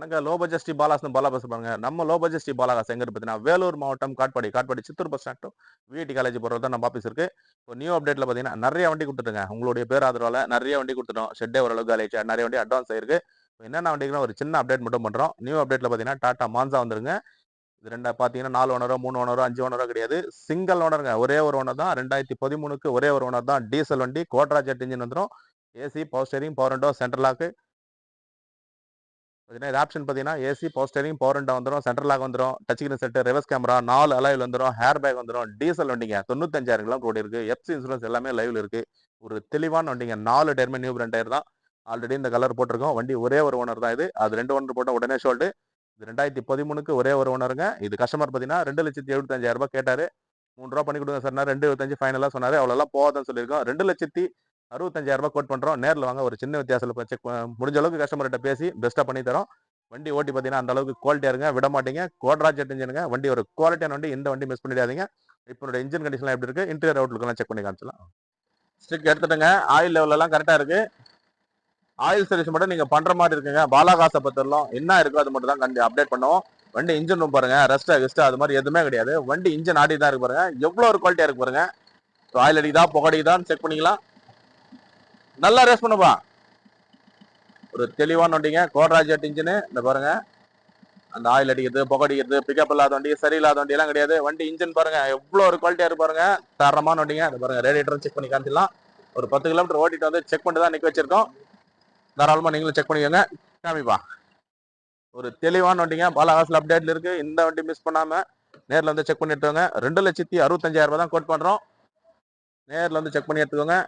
வணக்கம். Low budget பாலாசன் Bala bus பாருங்க. நம்ம லோ பட்ஜெட் ஸ்ரீ பாலாகாஸ் எங்க பார்த்தீங்கன்னா வேலூர் மாவட்டம் காட்பாடி காட்பாடி சித்தூர் பஸ் ஸ்டாண்டும் விஐடி காலேஜ் போகிறது தான் நம்ம ஆஃபீஸ் இருக்கு. இப்போ நியூ அப்டேட்ல பார்த்தீங்கன்னா நிறைய வண்டி கொடுத்துருங்க உங்களுடைய பேர் ஆதரவால நிறைய வண்டி கொடுத்துட்டோம். ஷெட்டே ஓரளவுக்கு காலேஜ் நிறைய வண்டி அட்வான்ஸ் ஆயிருக்கு. இப்போ என்னென்ன வண்டிகளும் ஒரு சின்ன அப்டேட் மட்டும் பண்ணுறோம் நியூ அப்டேட்ல பார்த்தீங்கன்னா டாடா மான்சா வந்துருங்க. இது ரெண்டா பார்த்தீங்கன்னா நாலு ஓனரோ மூணு ஓனரோ அஞ்சு ஓனரோ கிடையாது. சிங்கிள் ஓனருங்க ஒரே ஒரு ஓனர் தான். ரெண்டாயிரத்தி பதிமூணுக்கு ஒரே ஒரு ஓனர் தான். டீசல் வண்டி கோட்ரா ஜெட் இன்ஜின் வந்துடும் AC power steering power window central lock பார்த்தீங்கன்னா இது ஆப்ஷன் பார்த்தீங்கன்னா AC power steering power window வந்துடும் சென்ட்ரல் லாக் வந்துடும் touch screen set reverse camera நாலு அலைவில் வந்துடும் ஹேர் பேக் வந்துடும் டீசல் வண்டிங்க தொண்ணூத்தஞ்சாயிரம் கிலோ ஓடி இருக்கு எஃப்சி இன்சூரன்ஸ் எல்லாமே லைவில் இருக்கு. ஒரு தெளிவான வண்டிங்க நாலு டேர்மே நியூ பிராண்ட் டயர் தான். ஆல்ரெடி இந்த கலர் போட்டிருக்கோம். வண்டி ஒரே ஒரு ஓனர் தான் இது. அது ரெண்டு ஓனர் போட்டால் உடனே ஷோல்டு இது ரெண்டாயிரத்தி பதிமூணுக்கு ஒரே ஒரு ஓனருங்க இது கஸ்டமர் பார்த்தீங்கன்னா ரெண்டு லட்சத்தி எழுபத்தஞ்சாயிரம் ரூபாய் கேட்டார். மூணு ரூபா பண்ணி கொடுங்க சார் ரெண்டு இருபத்தஞ்சு ஃபைனலாக சொன்னார். அவ்வளோலாம் போகாதுன்னு சொல்லியிருக்கோம். ரெண்டு லட்சத்தி அறுபத்தஞ்சாயிரம் ரூபாய் கோட் பண்ணுறோம் நேரில் வாங்க. ஒரு சின்ன வித்தியாசத்தில் செக் முடிஞ்ச அளவுக்கு கஸ்டமர்கிட்ட பேசி பெஸ்ட்டாக பண்ணி தரோம். வண்டி ஓட்டி பார்த்தீங்கன்னா அந்த அளவுக்கு குவாலிட்டியாக இருங்க. விட மாட்டீங்க. கோட்ராஜ் இன்ஜினுங்க வண்டி ஒரு குவாலிட்டியான வண்டி இந்த வண்டி மிஸ் பண்ணிடாதீங்க. இப்போ இன்ஜின் கண்டிஷன்லாம் எப்படி இருக்குது இன்டீரியர் அவுட்லுக்கெல்லாம் செக் பண்ணி காமிச்சலாம் ஸ்டிக் எடுத்துட்டுங்க. ஆயில் லெவலெல்லாம் கரெக்டாக இருக்குது ஆயில் சர்வீஸ் மட்டும் நீங்கள் பண்ணுற மாதிரி இருக்குங்க. பாலாகாசை பத்திரலாம். என்ன இருக்கோ அது மட்டும் தான் கண்டி அப்டேட் பண்ணுவோம். வண்டி இன்ஜின் ரூம் பாருங்க. ரெஸ்ட்டாக கிஸ்டா அது மாதிரி எதுவுமே கிடையாது. வண்டி இன்ஜின் ஆடி தான் இருக்கு பாருங்க. எவ்வளோ ஒரு குவாலிட்டியாக இருக்கு பாருங்க. ஆயில் அடிக்குதா? புகடிக்குதான்னு செக் பண்ணிக்கலாம். நல்லா ரேஸ் பண்ணுப்பா ஒரு தெளிவான வண்டிங்க. கோட்ராஜ் இன்ஜினு இந்த பாருங்க. அந்த ஆயில் அடிக்கிறது புகடிக்கிறது பிக்கப் இல்லாத வண்டி சரியில்லாத வண்டி எல்லாம் கிடையாது. வண்டி இன்ஜின் பாருங்க. எவ்வளோ ஒரு குவாலிட்டியா இருக்கு பாருங்க. தரமான வண்டிங்க. இந்த பாருங்க ரேடியேட்டர் செக் பண்ணி காமிச்சிடலாம். ஒரு பத்து கிலோமீட்டர் ஓட்டிட்டு வந்து செக் பண்ணிட்டு தான் நிக்க வச்சிருக்கோம். தாராளமாக நீங்களும் செக் பண்ணிக்கோங்க. காமிப்பா. ஒரு தெளிவான வண்டிங்க. பாலாகாசில் அப்டேட்ல இருக்கு. இந்த வண்டி மிஸ் பண்ணாம நேரில் வந்து செக் பண்ணி எடுத்துக்கோங்க ரெண்டு லட்சத்தி அறுபத்தஞ்சாயிரம் ரூபாய் தான் கோட் பண்றோம். நேரில் வந்து செக் பண்ணி எடுத்துக்கோங்க.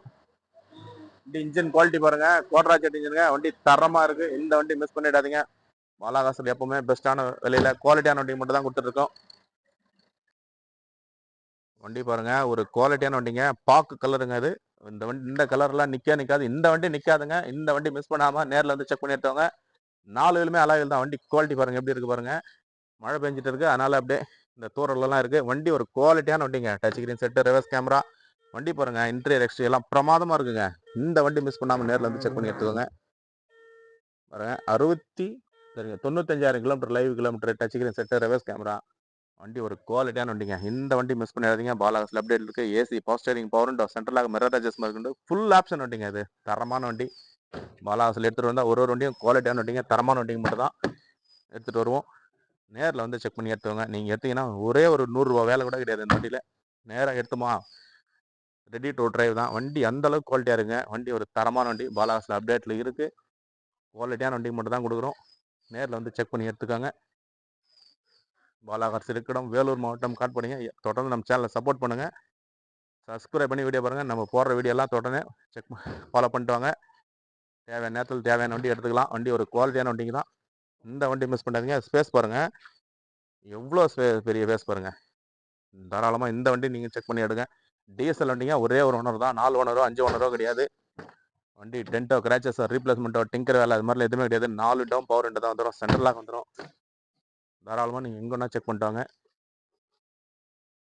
இன்ஜின் குவாலிட்டி பாருங்க. கோட்ராஜெட் இன்ஜினுங்க வண்டி தரமா இருக்கு. இந்த வண்டி மிஸ் பண்ணிடாதீங்க. பாலாகாசில் எப்பவுமே பெஸ்ட்டான விலையில குவாலிட்டியான வண்டி மட்டும் தான் கொடுத்துருக்கோம் வண்டி பாருங்க. ஒரு குவாலிட்டியான வண்டிங்க. பாக்கு கலருங்க அது இந்த வண்டி இந்த கலர்லாம் நிக்க நிக்காது. இந்த வண்டி நிக்காதுங்க. இந்த வண்டி மிஸ் பண்ணாம நேர்ல வந்து செக் பண்ணிட்டவங்க நாலு வேலுமே அலாவில் தான். வண்டி குவாலிட்டி பாருங்க. எப்படி இருக்கு பாருங்க. மழை பெஞ்சிட்டு இருக்கு. அதனால அப்படியே இந்த தூரல்லாம் இருக்கு. வண்டி ஒரு குவாலிட்டியான வண்டிங்க. Touch screen set reverse camera வண்டி பாருங்க இன்டீரியர் எக்ஸ்ட்ரா எல்லாம் பிரமாதமா இருக்குங்க. இந்த வண்டி மிஸ் பண்ணாம நேர்ல வந்து செக் பண்ணி எடுத்துக்கோங்க. பாருங்க அறுபத்தி சரிங்க தொண்ணூத்தஞ்சாயிரம் kilometre live kilometre touch screen set reverse camera வண்டி ஒரு குவாலிட்டியான வண்டிங்க. இந்த வண்டி மிஸ் பண்ணிடாதீங்க. பாலாகஸ்ல அப்டேட் இருக்கு. ஏசி பவர் ஸ்டேரிங் பவர் டோ சென்ட்ரலாக மிரர் அட்ஜஸ்ட்மெண்ட் இருக்குது ஃபுல் ஆப்ஷன் வண்டிங்க இது. தரமான வண்டி. பாலாகஸ்ல எடுத்துட்டு வந்தால் ஒரு ஒரு வண்டியும் குவாலிட்டியான வண்டிங்க. தரமான வண்டிங்க மட்டும் தான் எடுத்துட்டு வருவோம். நேரில் வந்து செக் பண்ணி எடுத்துவாங்க நீங்கள் எடுத்தீங்கன்னா ஒரே ஒரு நூறுரூவா வேலை கூட கிடையாது இந்த வண்டியில். நேராக எடுத்துமா? ரெடி டு டிரைவ் தான். வண்டி அந்த அளவுக்கு குவாலிட்டியா இருக்குங்க. வண்டி ஒரு தரமான வண்டி. பாலாஸில் அப்டேட்டில் இருக்குது குவாலிட்டியான வண்டி மட்டும் தான் கொடுக்குறோம். நேரில் வந்து செக் பண்ணி எடுத்துக்கோங்க. பாலாகர்ஸ் இருக்கடம் வேலூர் மாவட்டம் காட்பாடிங்க. தொடர்ந்து நம்ம சேனலை சப்போர்ட் பண்ணுங்கள் சப்ஸ்கிரைப் பண்ணி வீடியோ பாருங்கள் நம்ம போடுற வீடியோ எல்லாம் தொடர்ந்து செக் ஃபாலோ பண்ணிட்டு வாங்க. தேவையான நேரத்தில் தேவையான வண்டி எடுத்துக்கலாம். வண்டி ஒரு குவாலிட்டியான வண்டிங்க தான். இந்த வண்டி மிஸ் பண்ணாதீங்க. ஸ்பேஸ் பாருங்கள் எவ்வளோ பெரிய ஸ்பேஸ் பாருங்கள் தாராளமாக இந்த வண்டி நீங்கள் செக் பண்ணி எடுங்க. டீசல் வண்டிங்க ஒரே ஒரு ஓனர் தான். நாலு ஓனரோ அஞ்சு ஓனரோ கிடையாது. வண்டி டென்ட்டோ கிராச்சஸோ ரீப்ளேஸ்மெண்ட்டோ டிங்கர் வேலை அது மாதிரிலாம் எதுவுமே கிடையாது. நாலு டவுன் பவர் ரெண்டு தான் வந்துடும் சென்ட்ரலாக வந்துடும் தாராளமாக நீங்கள் எங்கே செக் பண்ணிட்டாங்க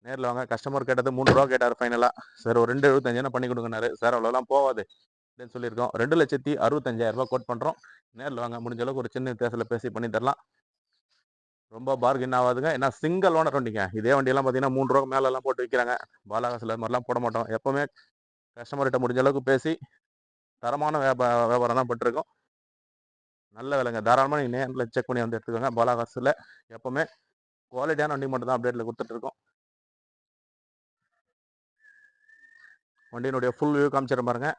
நேரில் வாங்க. கஸ்டமர் கேட்டது மூணு ரூபா கேட்டார் ஃபைனலாக சார் ஒரு ரெண்டு எழுபத்தஞ்சுனா பண்ணி கொடுங்கனாரு சார் அவ்வளோலாம் போகாது அப்படின்னு சொல்லியிருக்கோம். ரெண்டு லட்சத்தி அறுபத்தஞ்சாயிரம் ரூபா கோட் பண்ணுறோம் நேரில் வாங்க. முடிஞ்ச அளவுக்கு ஒரு சின்ன வித்தியாசத்தில் பேசி பண்ணி தரலாம். ரொம்ப பார்கின் ஆகாதுங்க. ஏன்னா சிங்கிள் ஓனர் வண்டிங்க. இதே வண்டியெல்லாம் பார்த்தீங்கன்னா மூணு ரூபா மேலெல்லாம் போட்டு விற்கிறாங்க பாலாகாசில் அது மாதிரிலாம் போட மாட்டோம். எப்போவுமே கஸ்டமர்கிட்ட முடிஞ்ச அளவுக்கு பேசி தரமான வியாபா வியாபாரம் தான் பண்ணிருக்கோம் நல்ல விலைங்க. தாராளமாக நீங்கள் நேரில் செக் பண்ணி வந்து எடுத்துக்கோங்க. பாலாகாசில் எப்போவுமே குவாலிட்டியான வண்டி மட்டும் தான் அப்டேட்டில் கொடுத்துட்ருக்கோம் வண்டியினுடைய ஃபுல் வியூ காமிச்சிட பாருங்க.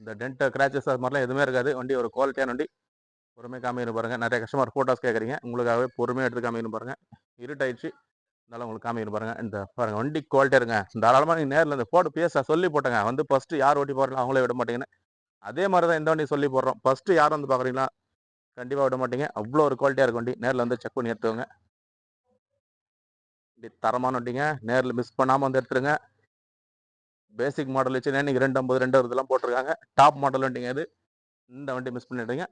இந்த டென்ட் கிராச்சஸ் அது மாதிரிலாம் எதுவுமே இருக்காது. வண்டி ஒரு குவாலிட்டியான வண்டி. பொறுமையாக காமிக்கணும் பாருங்கள் நிறைய கஸ்டமர் ஃபோட்டோஸ் கேட்குறீங்க. உங்களுக்காகவே பொறுமையாக எடுத்து காமிக்கணும் பாருங்கள் இருட்டாயிடுச்சு. இருந்தாலும் உங்களுக்கு காமிக்கணும் பாருங்கள் இந்த பாருங்க வண்டி குவாலிட்டியாக இருங்க. தாராளமாக நீங்கள் நேரில் இந்த ஃபோட்டோ பேச சொல்லி போட்டங்க. வந்து ஃபஸ்ட்டு யார் ஓட்டி போடுறீங்களோ அவங்களே விட மாட்டீங்கன்னு. அதே மாதிரி தான் இந்த வண்டி சொல்லி போடுறோம். ஃபஸ்ட்டு யார் வந்து பார்க்குறீங்களா கண்டிப்பாக விட மாட்டீங்க. அவ்வளோ ஒரு குவாலிட்டியாக இருக்கும் வண்டி. நேரில் வந்து செக் பண்ணி எடுத்துக்கோங்க. வண்டி தரமான வண்டிங்க. நேரில் மிஸ் பண்ணாமல் வந்து எடுத்துருங்க. பேசிக் மாடல் வச்சு இன்னைக்கு ரெண்டு ஐம்பது ரெண்டு இதெல்லாம் போட்டிருக்காங்க. டாப் மாடல் வண்டிங்க இது. இந்த வண்டி மிஸ் பண்ணிடுறீங்க